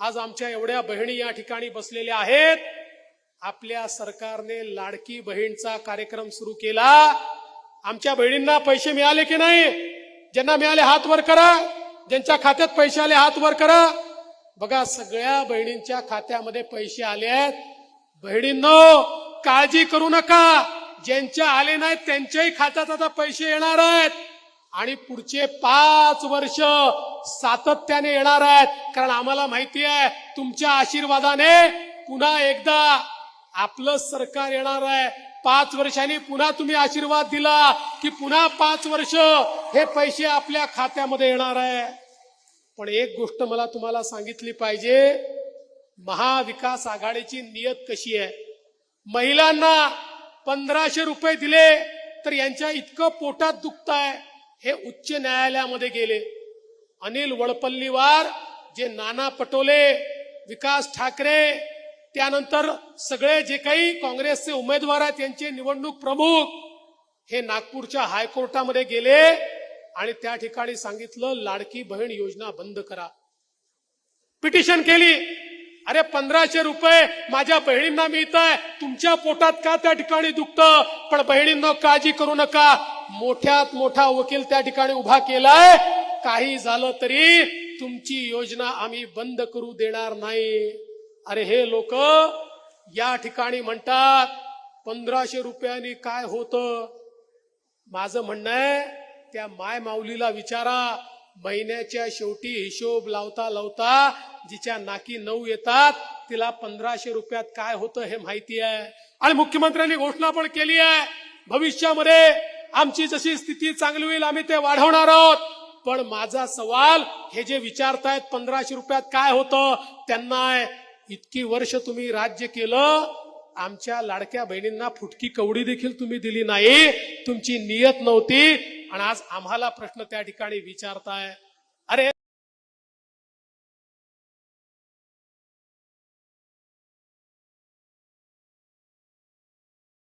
आज आमच्या एवढ्या बहिणी या ठिकाणी बसलेल्या आहेत. आपल्या सरकारने लाडकी बहीणचा कार्यक्रम सुरू केला. आमच्या बहिणींना पैसे मिळाले की नाही? ज्यांना मिळाले हात वर करा. ज्यांच्या खात्यात पैसे आले हात वर करा. बघा सगळ्या बहिणींच्या खात्यामध्ये पैसे आले आहेत. बहिणींनो काळजी करू नका. ज्यांच्या आले नाहीत त्यांच्याही खात्यात आता पैसे येणार आहेत. आणि पुढचे पाच वर्ष सातत्याने येणार आहेत. कारण आम्हाला माहिती आहे तुमच्या आशीर्वादाने पुन्हा एकदा आपलं सरकार येणार आहे. पाच वर्षांनी पुन्हा तुम्ही आशीर्वाद दिला की पुन्हा पाच वर्ष हे पैसे आपल्या खात्यामध्ये येणार आहे. पण एक गोष्ट मला तुम्हाला सांगितली पाहिजे महाविकास आघाडीची नियत कशी आहे? महिलांना पंधराशे रुपये दिले तर यांच्या इतकं पोटात दुखत आहे हे उच्च न्यायालयामध्ये गेले. अनिल वडपल्लीवार जे नाना पटोले विकास ठाकरे त्यानंतर सगळे जे काही काँग्रेसचे उमेदवार आहेत त्यांचे निवडणूक प्रमुख हे नागपूरच्या हायकोर्टामध्ये गेले आणि त्या ठिकाणी सांगितलं लाडकी बहीण योजना बंद करा. पिटिशन केली. अरे पंधराशे रुपये माझ्या बहिणींना मिळत आहे तुमच्या पोटात का त्या ठिकाणी दुखतं? पण बहिणींना काळजी करू नका. मोठ्यात मोठा वकील त्या ठिकाणी उभा केलाय. काही झालं तरी तुमची योजना आम्ही बंद करू देणार नाही. अरे हे लोक या ठिकाणी म्हणतात पंधराशे रुपयांनी काय होतं? माझं म्हणणं आहे त्या माय माऊलीला विचारा. महिन्याच्या शेवटी हिशोब लावता लावता जिच्या नाकी नऊ येतात तिला पंधराशे रुपयात काय होतं हे माहिती आहे. आणि मुख्यमंत्र्यांनी घोषणा पण केली आहे. भविष्यामध्ये आमची जशी स्थिती चांगली होईल आम्ही ते वाढवणार आहोत. पण माझा सवाल हे जे विचारतायत पंधराशे रुपयात काय होतं त्यांना इतकी वर्ष तुम्ही राज्य केलं आमच्या लाडक्या बहिणींना फुटकी कवडी देखील तुम्ही दिली नाही तुमची नियत नव्हती आणि आज आम्हाला प्रश्न त्या ठिकाणी विचारताय. अरे